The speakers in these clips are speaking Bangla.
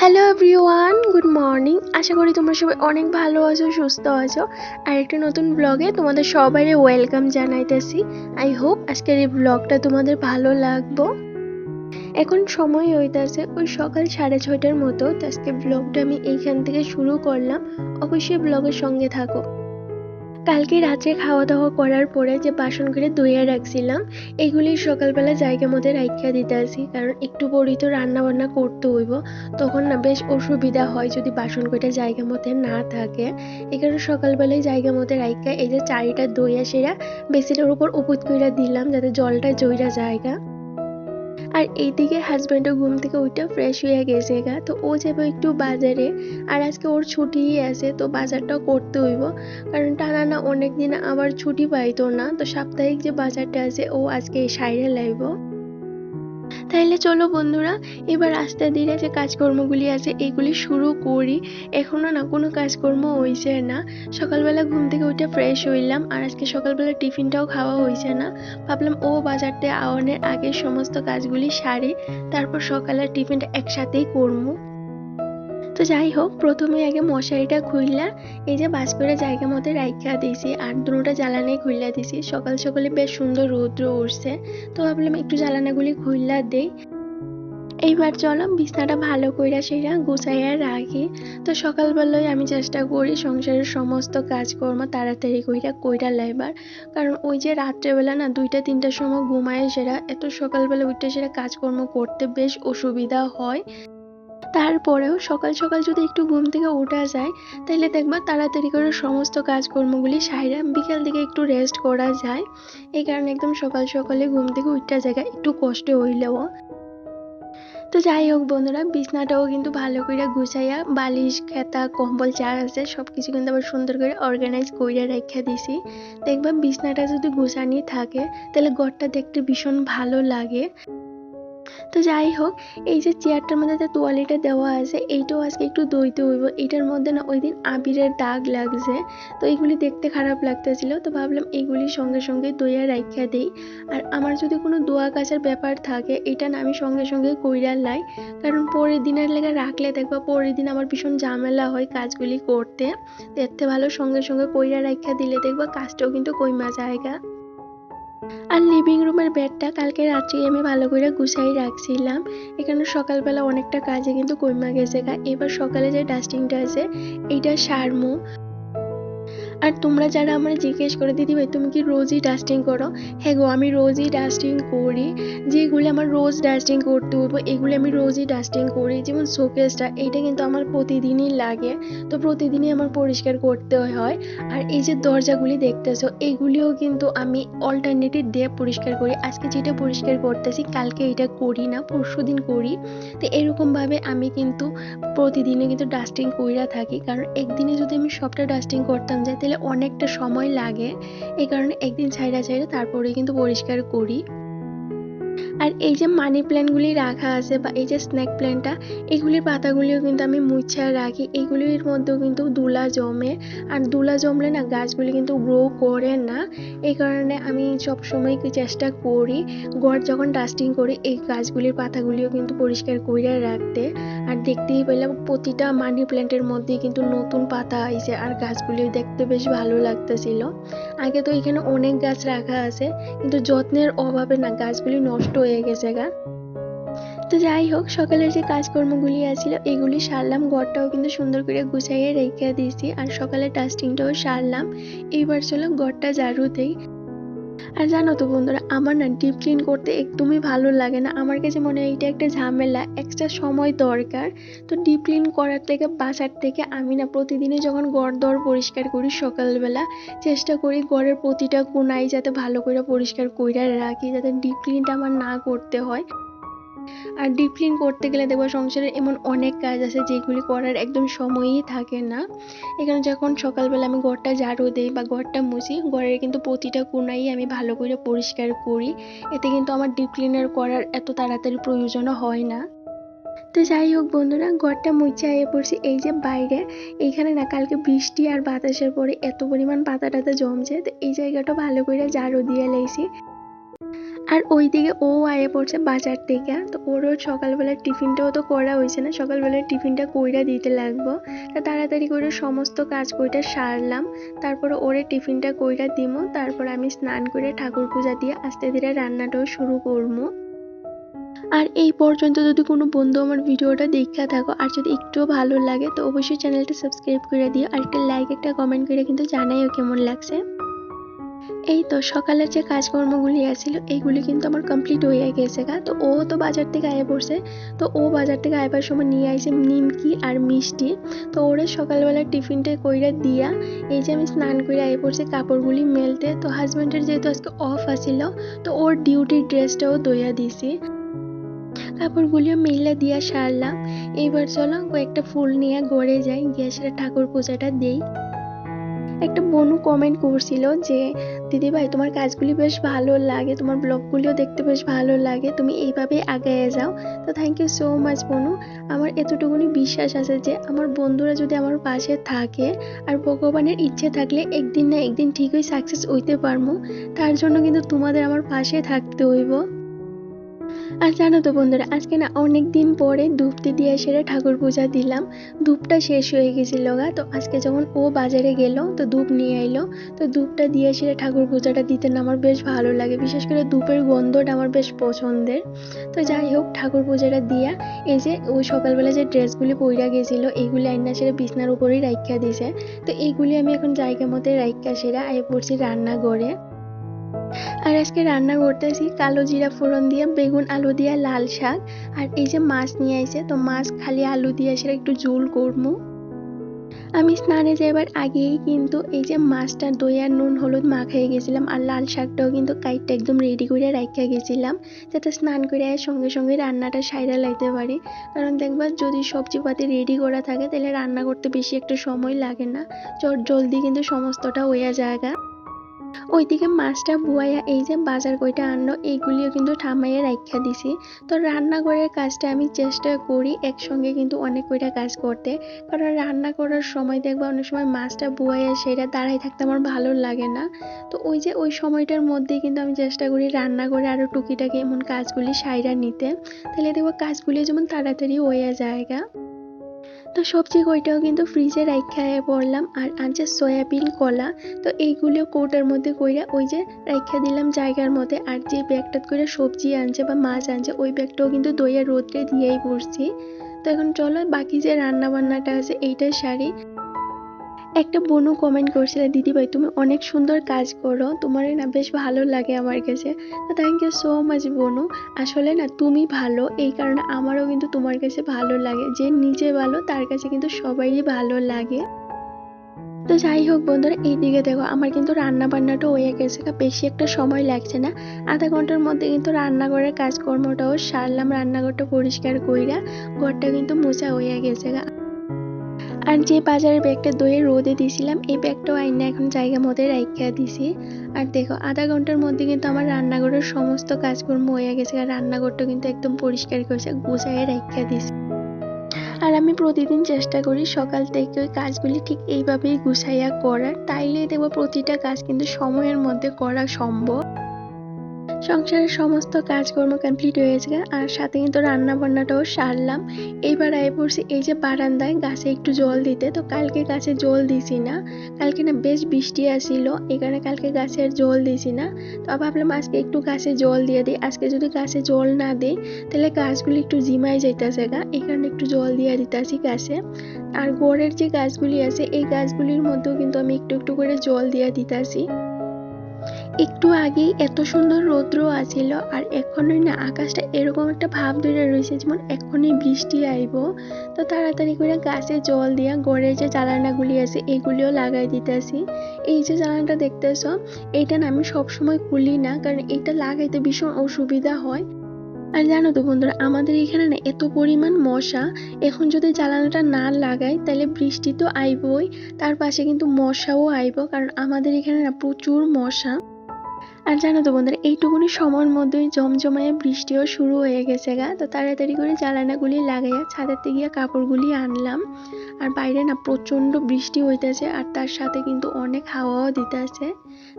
হ্যালো এভরিওয়ান গুড মর্নিং আশা করি তোমরা সবাই অনেক ভালো আছো, সুস্থ আছো। আর একটা নতুন ব্লগে তোমাদের সবাই ওয়েলকাম জানাইতেছি। আই হোপ আজকের এই ব্লগটা তোমাদের ভালো লাগবো। এখন সময় হইতেছে ওই সকাল সাড়ে ছয়টার মতো। আজকে ব্লগটা আমি এইখান থেকে শুরু করলাম। অবশ্যই ব্লগের সঙ্গে থাকো। কালকে রাত্রে খাওয়া দাওয়া করার পরে যে বাসন করে ধুইয়া রাখছিলাম এগুলি সকালবেলা জায়গা মতো রাইখা দিতে আসি। কারণ একটু পরেই তো রান্না বান্না করতে হইব। তখন না বেশ অসুবিধা হয় যদি বাসন কয়টা জায়গা মতো না থাকে। এই কারণে সকালবেলায় জায়গা মতো রাইখা, এই যে চারিটা দইয়া সেরা, বেসিনের উপর উপুত কইরা দিলাম যাতে জলটা জইরা জায়গা আর এইদিকে হাজব্যান্ডও ঘুম থেকে উঠে ফ্রেশ হয়ে গেছে গা। তো ও যাবে একটু বাজারে। আর আজকে ওর ছুটিই আছে, তো বাজারটাও করতে হইব। কারণ টানা না অনেকদিন আবার ছুটি পাইতো না, তো সাপ্তাহিক যে বাজারটা আছে, ও আজকে সাইরে লাইব। তাইলে চলো বন্ধুরা, এবার আস্তে ধীরে যে কাজকর্মগুলি আছে, এগুলি শুরু করি। এখনও না কোনো কাজকর্ম হয়েছে না। সকালবেলা ঘুম থেকে উঠে ফ্রেশ হইলাম, আর আজকে সকালবেলা টিফিনটাও খাওয়া হয়েছে না। ভাবলাম, ও বাজারতে আওয়ানের আগে সমস্ত কাজগুলি সারি, তারপর সকালের টিফিনটা একসাথেই করব তো যাই হোক প্রথমে আগে মশারিটা খুললা এই যে বাস করে জায়গা মতো রাইখা দিয়েছি আর দুটোটা জ্বালানি খুললা দিছি। সকাল সকালে বেশ সুন্দর রৌদ্র উঠছে তো ভাবলাম একটু জ্বালানাগুলি খুললা দেই। এইবার চলো বিছনাটা ভালো কইরা সেরা গুছাইয়া রাখি। তো সকালবেলায় আমি চেষ্টা করি সংসারের সমস্ত কাজকর্ম তাড়াতাড়ি কইরা কইরা লাইবার। কারণ ওই যে রাত্রেবেলা না দুইটা, তিনটার সময় ঘুমায় সেরা, এত সকালবেলা উঠে সেরা কাজকর্ম করতে বেশ অসুবিধা হয়। তারপরেও সকাল সকাল যদি একটু ঘুম থেকে ওঠা যায়, তাহলে দেখবা তাড়াতাড়ি করে সমস্ত কাজকর্মগুলি সাইরা বিকেল দিকে একটু রেস্ট করা যায়। এই কারণে একদম সকাল সকালে ঘুম থেকে উঠা জায়গা একটু কষ্ট হইলেও। তো যাই হোক বন্ধুরা, বিছনাটাও কিন্তু ভালো করে গুছাইয়া বালিশ, খেতা, কম্বল যা আছে সব কিছু কিন্তু আবার সুন্দর করে অর্গানাইজ করে রেখে দিছি। দেখবা বিছনাটা যদি গুছানি থাকে, তাহলে ঘরটা দেখতে ভীষণ ভালো লাগে। তো যাই হোক, এই যে চেয়ারটার মধ্যে যে তোয়ালিটা দেওয়া আছে, এইটাও আজকে একটু দইতে হইব। এটার মধ্যে না ওই দিন আবিরের দাগ লাগছে। তো এইগুলি দেখতে খারাপ লাগতেছিল। তো ভাবলাম এইগুলি সঙ্গে সঙ্গে দইয়া রাইখা দেই। আর আমার যদি কোনো দোয়া কাচার ব্যাপার থাকে, এটা না আমি সঙ্গে সঙ্গে কইরা লাই। কারণ পরের দিনের লেগে রাখলে দেখবা পরের দিন আমার ভীষণ ঝামেলা হয় কাজগুলি করতে। দেখতে ভালো সঙ্গে সঙ্গে কইরা রাইখা দিলে দেখবা কাজটাও কিন্তু কইমা জায়গা আর লিভিং রুমের বেডটা কালকে রাত্রে আমি ভালো করে গুছাই রাখছিলাম। এখানে সকালবেলা অনেকটা কাজে কিন্তু কইমা গেছে এবার সকালে যে ডাস্টিংটা আছে, এইটা সারমু। আর তোমরা যারা আমার জিজ্ঞেস করে, দিদি ভাই, তুমি কি রোজই ডাস্টিং করো? হ্যাঁ গো, আমি রোজই ডাস্টিং করি। যেগুলি আমার রোজ ডাস্টিং করতে হইব, এগুলি আমি রোজই ডাস্টিং করি। যেমন শোকেসটা এইটা কিন্তু আমার প্রতিদিনই লাগে। তো প্রতিদিনই আমার পরিষ্কার করতে হয়। আর এই যে দরজাগুলি দেখতেছো, এগুলিও কিন্তু আমি অল্টারনেটিভ ডে পরিষ্কার করি। আজকে যেটা পরিষ্কার করতেছি, কালকে এটা করি না, পরশু দিন করি। তো এরকমভাবে আমি কিন্তু প্রতিদিনে কিন্তু ডাস্টিং কইরা থাকি। কারণ একদিনে যদি আমি সবটা ডাস্টিং করতাম যাই তাহলে অনেকটা সময় লাগে। এই কারণে একদিন ছাইড়া ছাইড়া তারপরে কিন্তু পরিষ্কার করি। আর এই যে মানি প্ল্যান্টগুলি রাখা আছে বা এই যে স্ন্যাক প্ল্যান্টটা এগুলির পাতাগুলিও কিন্তু আমি মুছা রাখি। এগুলির মধ্যেও কিন্তু দুলা জমে। আর দুলা জমলে না গাছগুলি কিন্তু গ্রো করে না। এই কারণে আমি সবসময় চেষ্টা করি ঘর যখন ডাস্টিং করি, এই গাছগুলির পাতাগুলিও কিন্তু পরিষ্কার করে রাখতে। আর দেখতেই পেলাম প্রতিটা মানি প্ল্যান্টের মধ্যেই কিন্তু নতুন পাতা আইছে আর গাছগুলি দেখতে বেশ ভালো লাগতেছিল। আগে তো এখানে অনেক গাছ রাখা আছে, কিন্তু যত্নের অভাবে না গাছগুলি নষ্ট হয়ে গেছে গা। তো যাই হোক, সকালের যে কাজকর্মগুলি আছিল, এগুলি সারলাম। ঘরটাও কিন্তু সুন্দর করে গুছাইয়ে রেখে দিয়েছি। আর সকালে ডাস্টিংটাও সারলাম। এইবার চলো ঘরটা ঝাড়ু দেই। আর জানো তো বন্ধুরা, আমার না ডিপ ক্লিন করতে একদমই ভালো লাগে না। আমার কাছে মনে হয় এটা একটা ঝামেলা এক্সট্রা সময় দরকার। তো ডিপ ক্লিন করার থেকে, বাসার থেকে আমি না প্রতিদিনই যখন গড় দর পরিষ্কার করি সকালবেলা, চেষ্টা করি গড়ের প্রতিটা কোনায় যাতে ভালো করে পরিষ্কার করে রাখি, যাতে ডিপ ক্লিনটা আমার না করতে হয়। আর ডিপ ক্লিন করতে গেলে দেখব সংসারের এমন অনেক কাজ আছে যেগুলি করার একদম সময়ই থাকে না। এখানে যখন সকালবেলা আমি ঘরটা ঝাড়ু দিই বা ঘরটা মুছি, ঘরের কিন্তু প্রতিটা কোনাই আমি ভালো করে পরিষ্কার করি। এতে কিন্তু আমার ডিপ ক্লিনার করার এত তাড়াতাড়ি প্রয়োজনও হয় না। তো যাই হোক বন্ধুরা, ঘরটা মুছে পড়ছি এই যে বাইরে। এইখানে না কালকে বৃষ্টি আর বাতাসের পরে এত পরিমাণ পাতা টাতা জমছে, তো এই জায়গাটা ভালো করে ঝাড়ু দিয়ে লেছি আর ওইদিকে ও আয়ে পড়ছে বাজার থেকে। তো ওরও সকালবেলার টিফিনটাও তো করা হয়েছে না। সকালবেলার টিফিনটা কইরা দিতে লাগবো। তা তাড়াতাড়ি করে সমস্ত কাজ কইটা সারলাম। তারপরে ওরে টিফিনটা কইরা দিমু। তারপর আমি স্নান করে ঠাকুর পূজা দিয়ে আস্তে ধীরে রান্নাটাও শুরু করব আর এই পর্যন্ত যদি কোনো বন্ধু আমার ভিডিওটা দেখা থাকো, আর যদি একটুও ভালো লাগে, তো অবশ্যই চ্যানেলটা সাবস্ক্রাইব করে দিও। আর একটা লাইক একটা কমেন্ট করে কিন্তু জানাইও কেমন লাগছে। এই তো সকালের যে কাজকর্মগুলি আছিল এইগুলি কিন্তু আমার কমপ্লিট হয়ে গেছে গা। তো ও তো বাজার থেকে আয় পড়ছে, তো ও বাজার থেকে আইবার সময় নিয়ে আইছে নিমকি আর মিষ্টি। তো ওরে সকালবেলা টিফিনটা কইরা দিয়া, এই যে আমি স্নান করে আয় পড়ছি কাপড়গুলি মেলতে, তো হাজব্যান্ডের যেহেতু আজকে অফ আছিল, তো ওর ডিউটির ড্রেসটাও দইয়া দিছি। কাপড়গুলিও মেলা দিয়া সারলাম। এইবার চলো কয়েকটা ফুল নিয়ে গড়ে যাই, গিয়ে সেটা ঠাকুর পূজাটা দেই। একটা বনু কমেন্ট করছিল যে দিদি ভাই তোমার কাজগুলি বেশ ভালো লাগে, তোমার ব্লগগুলিও দেখতে বেশ ভালো লাগে, তুমি এইভাবেই আগায় যাও। তো থ্যাংক ইউ সো মাচ বনু। আমার এতটুকুনি বিশ্বাস আছে যে, আমার বন্ধুরা যদি আমার পাশে থাকে আর ভগবানের ইচ্ছে থাকলে একদিন না একদিন ঠিকই সাকসেস হইতে পারব তার জন্য কিন্তু তোমাদের আমার পাশে থাকতে হইব। আর জানো তো বন্ধুরা, আজকে না অনেক দিন পরে ধূপটি দিয়ে সেরে ঠাকুর পূজা দিলাম। ধূপটা শেষ হয়ে গেছিল গা, তো আজকে যখন ও বাজারে গেল, তো ধূপ নিয়ে এলো তো ধূপটা দিয়ে সেরে ঠাকুর পূজাটা দিতে না আমার বেশ ভালো লাগে, বিশেষ করে ধূপের গন্ধটা আমার বেশ পছন্দের। তো যাই হোক, ঠাকুর পূজাটা দিয়া এই যে ও সকালবেলা যে ড্রেসগুলি পইরা গেছিল, এইগুলি আইনা সেরে বিছনার উপরেই রাইখা দিছে। তো এইগুলি আমি এখন জায়গা মতো রাইখা সেরা আই পড়ছি রান্নাঘরে। আর আজকে রান্না করতেছি কালো জিরা ফোড়ন দিয়ে, বেগুন আলু দিয়ে, লাল শাক। আর এই যে মাছ নিয়ে আইছে, তো মাছ খালি আলু দিয়ে সেটা একটু ঝোল করব আমি স্নানে যাবার আগেই কিন্তু এই যে মাছটা দই আর নুন, হলুদ মাখাই গেছিলাম আর লাল শাকটাও কিন্তু কাইটটা একদম রেডি করে রাখিয়া গেছিলাম, যাতে স্নান করে সঙ্গে সঙ্গে রান্নাটা সাইরা লাইতে পারি। কারণ দেখবা যদি সবজিপাতি রেডি করা থাকে, তাহলে রান্না করতে বেশি একটা সময় লাগে না। জলদি কিন্তু সমস্তটা হইয়া জায়গা ওইদিকে মাছটা বুয়াইয়া এই যে বাজার কইটা আনলো, এইগুলিও কিন্তু ঠামাইয়া রাখা দিছি। তো রান্নাঘরের কাজটা আমি চেষ্টা করি একসঙ্গে কিন্তু অনেক কইটা কাজ করতে। কারণ রান্না করার সময় দেখবা অনেক সময় মাছটা বুয়াইয়া সেটা দাঁড়াই থাকতে আমার ভালো লাগে না। তো ওই যে ওই সময়টার মধ্যে কিন্তু আমি চেষ্টা করি রান্না করে আরও টুকিটাকি এমন কাজগুলি সাইরা নিতে। তাহলে দেখব কাজগুলি যেমন তাড়াতাড়ি হইয়া জায়গা তো সবজি কইটাও কিন্তু ফ্রিজে রাইখায় পড়লাম আর আনছে সয়াবিন, কলা, তো এইগুলো কৌটার মধ্যে কইরা ওই যে রাইখা দিলাম জায়গার মধ্যে আর যে ব্যাগটা করে সবজি আনছে বা মাছ আনছে ওই ব্যাগটাও কিন্তু দইয়া রোদ্রে দিয়েই পড়ছি। তো এখন চলো বাকি যে রান্না বান্নাটা আছে এইটাই সারি। একটা বোনও কমেন্ট করছিল, দিদি ভাই, তুমি অনেক সুন্দর কাজ করো। তোমার না বেশ ভালো লাগে আমার কাছে। তো থ্যাংক ইউ সো মাচ বোনু। আসলে না, তুমি ভালো। এই কারণে আমারও কিন্তু তোমার কাছে ভালো লাগে। যে নিজে ভালো, তার কাছে কিন্তু সবাইই ভালো লাগে। তো যাই হোক বন্ধুরা, এইদিকে দেখো, আমার কিন্তু রান্না বান্নাটা হয়ে গেছে। বেশি একটা সময় লাগছে না। আধা ঘণ্টার মধ্যে কিন্তু রান্নাঘরের কাজকর্মটাও সারলাম, রান্নাঘরটা পরিষ্কার কইরা ঘরটা কিন্তু মোছা হয়ে গেছে। আর যে বাজারের ব্যাগটা দইয়ে রোদে দিছিলাম এই ব্যাগটাও আইনা এখন জায়গা মধ্যে রাইখা দিছি। আর দেখো, আধা ঘণ্টার মধ্যে কিন্তু আমার রান্নাঘরের সমস্ত কাজকর্ম হয়ে গেছে, আর রান্নাঘরটা কিন্তু একদম পরিষ্কার করেছে গুছাইয়ে রাইখা দিছি। আর আমি প্রতিদিন চেষ্টা করি সকাল থেকে ওই কাজগুলি ঠিক এইভাবেই গুছাইয়া করার তাইলে দেখব প্রতিটা কাজ কিন্তু সময়ের মধ্যে করা সম্ভব। সংসারের সমস্ত কাজকর্ম কমপ্লিট হয়ে গেছে আর সাথে কিন্তু রান্না বান্নাটাও সারলাম। এইবার আয় পড়ছি এই যে বারান্দায় গাছে একটু জল দিতে, তো কালকে গাছে জল দিছি না। কালকে না বেশ বৃষ্টি আসিল কারণে কালকে গাছে আর জল দিছি না। তো ভাবলাম আজকে একটু গাছে জল দিয়ে দিই। আজকে যদি গাছে জল না দিই, তাহলে গাছগুলি একটু জিমাই যাইতেছে গা, এই কারণে একটু জল দিয়ে দিতেছি গাছে। আর গোড়ের যে গাছগুলি আছে, এই গাছগুলির মধ্যেও কিন্তু আমি একটু একটু করে জল দিয়ে দিতেছি। একটু আগেই এত সুন্দর রৌদ্র আছিল আর এখনই না, আকাশটা এরকম একটা ভাব ধরে রয়েছে যেমন এখনই বৃষ্টি আইব। তো তাড়াতাড়ি করে গাছে জল দিয়া গড়ের যে জ্বালানাগুলি আছে, এগুলিও লাগাই দিতেছি। এই যে জ্বালানাটা দেখতেছ, এইটা না আমি সবসময় খুলি না, কারণ এটা লাগাইতে ভীষণ অসুবিধা হয়। আর জানো তো বন্ধুরা, আমাদের এখানে না এত পরিমাণ মশা, এখন যদি জ্বালানোটা না লাগাই তাহলে বৃষ্টি তো আইবই, তার পাশে কিন্তু মশাও আইব, কারণ আমাদের এখানে না প্রচুর মশা। আর জানো তো বন্ধুরা, এইটুকুনি সময়ের মধ্যেই জমজমায়ে বৃষ্টিও শুরু হয়ে গেছে গা। তো তাড়াতাড়ি করে জ্বালানাগুলি লাগাইয়া ছাদেতে গিয়ে কাপড়গুলি আনলাম। আর বাইরে না প্রচণ্ড বৃষ্টি হইতেছে আর তার সাথে কিন্তু অনেক হাওয়াও দিতেছে।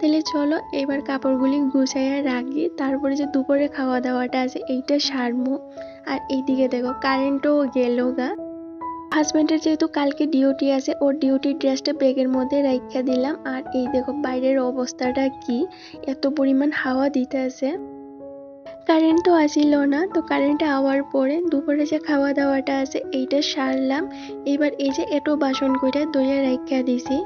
তাহলে চলো এবার কাপড়গুলি গুছাইয়া রাখি। তারপরে যে দুপুরে খাওয়া দাওয়াটা আছে, এইটা সারমু। আর এইদিকে দেখো কারেন্টও গেল গা। হাজব্যান্ডের যেহেতু কালকে ডিউটি আছে, ওর ডিউটির ড্রেসটা ব্যাগের মধ্যে রাইখা দিলাম। আর এই দেখো, বাইরের অবস্থাটা কি? এত পরিমাণ হাওয়া দিতে আছে কারেন্ট তো আসিল না, তো কারেন্ট আওয়ার পরে দুপুরে যে খাওয়া দাওয়াটা আছে, এইটা সারলাম। এবার এই যে এটো বাসন কইরা দইয়া রাইখা দিছি।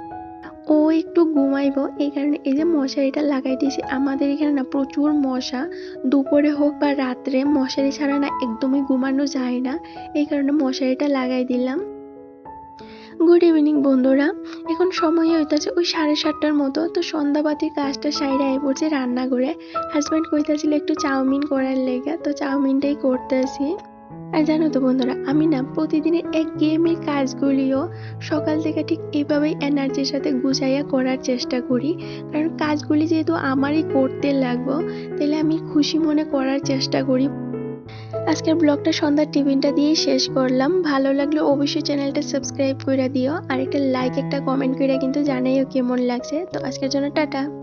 ও একটু ঘুমাইবো, এই কারণে এই যে মশারিটা লাগাই দিয়েছি। আমাদের এখানে না প্রচুর মশা। দুপুরে হোক বা রাত্রে মশারি ছাড়া না একদমই ঘুমানো যায় না। এই কারণে মশারিটা লাগাই দিলাম। গুড ইভিনিং বন্ধুরা। এখন সময় হইতাছে ওই সাড়ে সাতটার মতো। তো সন্ধ্যাবাতির কাজটা সাইডে আই পড়ছে রান্নাঘরে। হাজব্যান্ড কইতাছিল একটু চাউমিন করার লেগে। তো চাউমিনটাই করতেছি। আর জানো তো বন্ধুরা, আমি না প্রতিদিনের এক গেমের কাজগুলিও সকাল থেকে ঠিক এইভাবেই এনার্জির সাথে গুছাইয়া করার চেষ্টা করি। কারণ কাজগুলি যেহেতু আমারই করতে লাগবো, তাহলে আমি খুশি মনে করার চেষ্টা করি। আজকের ব্লগটা সন্ধ্যার টিফিনটা দিয়েই শেষ করলাম। ভালো লাগলে অবশ্যই চ্যানেলটা সাবস্ক্রাইব করে দিও। আর একটা লাইক একটা কমেন্ট করে কিন্তু জানাইও কেমন লাগছে। তো আজকের জন্য টাটা।